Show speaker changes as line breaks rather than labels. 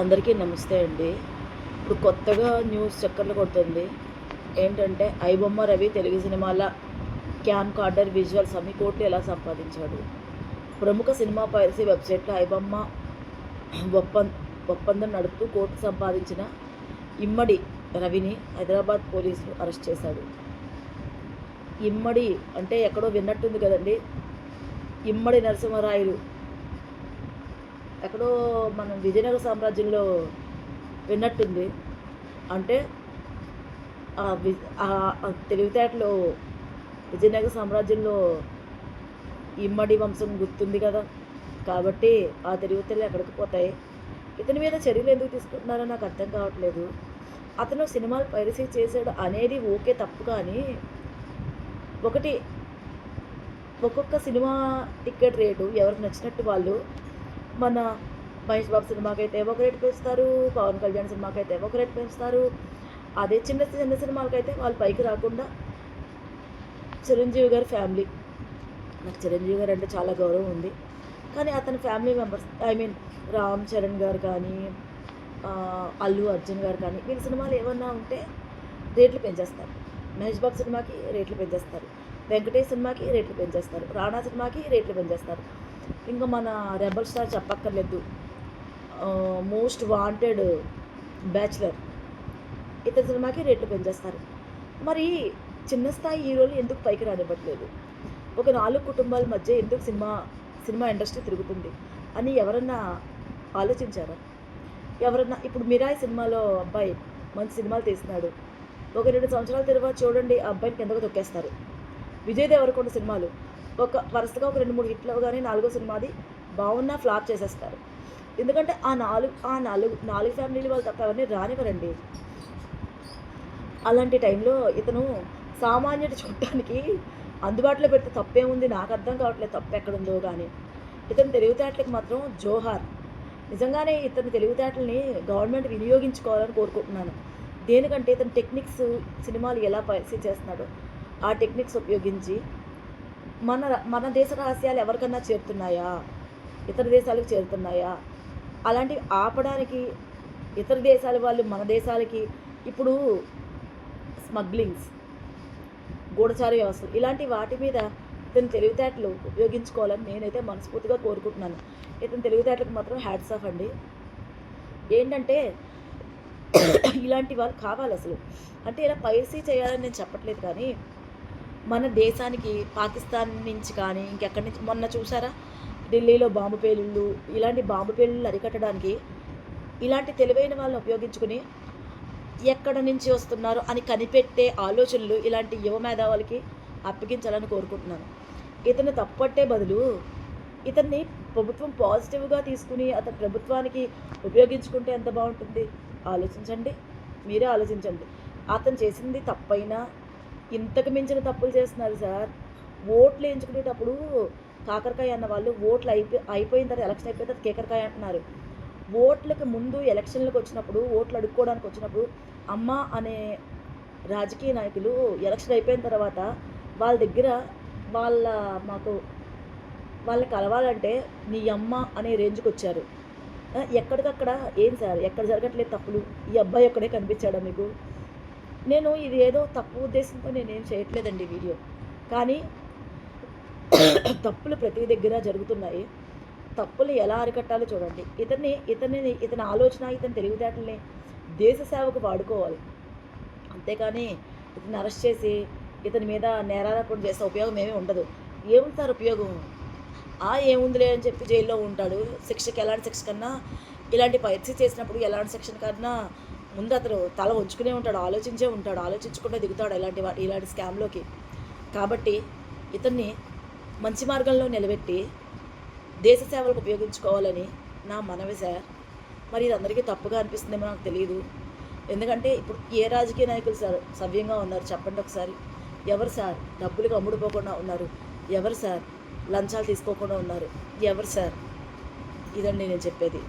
అందరికీ నమస్తే అండి. ఇప్పుడు కొత్తగా న్యూస్ చక్కర్లు కొడుతుంది. ఏంటంటే ఐబొమ్మ రవి తెలుగు సినిమాల క్యామ్ కార్డర్ విజువల్స్ అమ్మి కోట్లు ఎలా సంపాదించాడు? ప్రముఖ సినిమా పైరసీ వెబ్సైట్లో ఐబొమ్మ ఒప్పం ఒప్పందం నడుపుతూ కోర్టు సంపాదించిన ఇమ్మడి రవిని హైదరాబాద్ పోలీసులు అరెస్ట్ చేశాడు. ఇమ్మడి అంటే ఎక్కడో విన్నట్టుంది కదండి. ఇమ్మడి నరసింహరాయలు ఎక్కడో మనం విజయనగర సామ్రాజ్యంలో విన్నట్టుంది. అంటే ఆ ఆ తెలివితేటలో విజయనగర సామ్రాజ్యంలో ఇమ్మడి వంశం గుర్తుంది కదా. కాబట్టి ఆ తెలివితేటలు ఎక్కడికి పోతాయి? ఇతని మీద చర్యలు ఎందుకు తీసుకుంటున్నారో నాకు అర్థం కావట్లేదు. అతను సినిమాలు పైరసీ చేశాడు అనేది ఓకే తప్పు కానీ ఒకటి ఒక్కొక్క సినిమా టికెట్ రేటు ఎవరికి నచ్చినట్టు వాళ్ళు మన మహేష్ బాబు సినిమాకి అయితే ఒక రేటు పెంచుతారు పవన్ కళ్యాణ్ సినిమాకి అయితే ఒక రేటు పెంచుతారు. అదే చిన్న చిన్న సినిమాలకైతే వాళ్ళు పైకి రాకుండా చిరంజీవి గారి ఫ్యామిలీ. నాకు చిరంజీవి గారు అంటే చాలా గౌరవం ఉంది. కానీ అతని family members I mean Ram Charan garu కానీ అల్లు అర్జున్ గారు కానీ వీళ్ళ సినిమాలు ఏమన్నా ఉంటే రేట్లు పెంచేస్తారు. మహేష్ బాబు సినిమాకి రేట్లు పెంచేస్తారు. వెంకటేష్ సినిమాకి రేట్లు పెంచేస్తారు. రాణా సినిమాకి రేట్లు పెంచేస్తారు. ఇంకా మన రెబల్ స్టార్ చెప్పక్కర్లేదు. మోస్ట్ వాంటెడ్ బ్యాచులర్ ఇతని సినిమాకి రేట్లు పెంచేస్తారు. మరి చిన్న స్థాయి హీరోలు ఎందుకు పైకి రానివ్వట్లేదు? ఒక నాలుగు కుటుంబాల మధ్య ఎందుకు సినిమా సినిమా ఇండస్ట్రీ తిరుగుతుంది అని ఎవరన్నా ఆలోచించారా? ఎవరన్నా ఇప్పుడు మిరాయి సినిమాలో అబ్బాయి మంచి సినిమాలు తీస్తున్నాడు. ఒక రెండు సంవత్సరాల తర్వాత చూడండి ఆ అబ్బాయిని కిందకు తొక్కేస్తారు. విజయ్ దేవరకొండ సినిమాలు ఒక వరుసగా ఒక రెండు మూడు హిట్లు కానీ నాలుగో సినిమాది బాగున్నా ఫ్లాప్ చేసేస్తారు. ఎందుకంటే ఆ నాలుగు ఆ నాలుగు నాలుగు ఫ్యామిలీలు వాళ్ళు తప్ప ఎవరిని రానివ్వరండి. అలాంటి టైంలో ఇతను సామాన్యుడు చూడటానికి అందుబాటులో పెడితే తప్పే ఉంది నాకు అర్థం కావట్లేదు తప్పు ఎక్కడుందో కానీ ఇతని తెలివితేటలకు మాత్రం జోహార్. నిజంగానే ఇతని తెలివితేటల్ని గవర్నమెంట్ వినియోగించుకోవాలని కోరుకుంటున్నాను. దేనికంటే ఇతని టెక్నిక్స్ సినిమాలు ఎలా పరిస్థితి చేస్తున్నాడో. ఆ టెక్నిక్స్ ఉపయోగించి మన మన దేశ రహస్యాలు ఎవరికన్నా చేరుతున్నాయా? ఇతర దేశాలకు చేరుతున్నాయా? అలాంటివి ఆపడానికి ఇతర దేశాల వాళ్ళు మన దేశాలకి ఇప్పుడు స్మగ్లింగ్స్ గూఢచారి వ్యవస్థలు ఇలాంటి వాటి మీద ఇతని తెలివితేటలు ఉపయోగించుకోవాలని నేనైతే మనస్ఫూర్తిగా కోరుకుంటున్నాను. ఇతని తెలివితేటలకు మాత్రం హ్యాట్స్ ఆఫ్ అండి. ఏంటంటే ఇలాంటి వాళ్ళు కావాలి అసలు అంటే ఇలా పైసీ చేయాలని నేను చెప్పట్లేదు కానీ మన దేశానికి పాకిస్తాన్ నుంచి కానీ ఇంకెక్కడి నుంచి మొన్న చూసారా? ఢిల్లీలో బాంబు పేలుళ్ళు ఇలాంటి బాంబు పేలుళ్ళు అరికట్టడానికి ఇలాంటి తెలివైన వాళ్ళని ఉపయోగించుకుని ఎక్కడ నుంచి వస్తున్నారు అని కనిపెట్టే ఆలోచనలు ఇలాంటి యువ మేధావులకి అప్పగించాలని కోరుకుంటున్నాను. ఇతను తప్పట్టే బదులు ఇతన్ని ప్రభుత్వం పాజిటివ్గా తీసుకుని అతని ప్రభుత్వానికి ఉపయోగించుకుంటే ఎంత బాగుంటుంది? ఆలోచించండి మీరే ఆలోచించండి. అతను చేసింది తప్పైనా ఇంతకు మించిన తప్పులు చేస్తున్నారు సార్. ఓట్లు ఎంచుకునేటప్పుడు కాకరకాయ అన్న వాళ్ళు ఓట్లు అయిపోయి అయిపోయిన తర్వాత ఎలక్షన్ అయిపోయిన తర్వాత కేకరకాయ అంటున్నారు. ఓట్లకు ముందు ఎలక్షన్లకు వచ్చినప్పుడు ఓట్లు అడుక్కోవడానికి వచ్చినప్పుడు అమ్మ అనే రాజకీయ నాయకులు ఎలక్షన్ అయిపోయిన తర్వాత వాళ్ళ దగ్గర వాళ్ళ మాకు వాళ్ళని కలవాలంటే నీ అమ్మ అనే రేంజ్కి వచ్చారు. ఎక్కడికక్కడ ఏం సార్? ఎక్కడ జరగట్లేదు తప్పులు? ఈ అబ్బాయి ఒక్కడే కనిపించాడా మీకు? నేను ఇది ఏదో తప్పు ఉద్దేశంతో నేనేం చేయట్లేదండి వీడియో. కానీ తప్పులు ప్రతి దగ్గర జరుగుతున్నాయి. తప్పులు ఎలా అరికట్టాలో చూడండి. ఇతన్ని ఇతని ఇతని ఆలోచన ఇతని తెలివితేటల్ని దేశ సేవకు వాడుకోవాలి. అంతేకాని ఇతను అరెస్ట్ చేసి ఇతని మీద నేరారోపణ చేసే ఉపయోగం ఏమీ ఉండదు. ఏముంది సార్ ఉపయోగం? ఆ ఏముందిలే అని చెప్పి జైల్లో ఉంటాడు. శిక్షకి ఎలాంటి శిక్ష కన్నా ఇలాంటి పరీక్ష చేసినప్పుడు ఎలాంటి శిక్షణ కన్నా ముందు అతను తల ఉంచుకునే ఉంటాడు ఆలోచించే ఉంటాడు ఆలోచించకుండా దిగుతాడు ఇలాంటి ఇలాంటి స్కామ్లోకి కాబట్టి ఇతన్ని మంచి మార్గంలో నిలబెట్టి దేశ సేవలకు ఉపయోగించుకోవాలని నా మనవి సార్. మరి ఇది అందరికీ తప్పుగా అనిపిస్తుందేమో నాకు తెలియదు ఎందుకంటే ఇప్పుడు ఏ రాజకీయ నాయకులు సార్ సవ్యంగా ఉన్నారు చెప్పండి ఒకసారి. ఎవరు సార్? డబ్బులకు అమ్ముడుపోకుండా ఉన్నారు. ఎవరు సార్? లంచాలు తీసుకోకుండా ఉన్నారు. ఎవరు సార్? ఇదండి నేను చెప్పేది.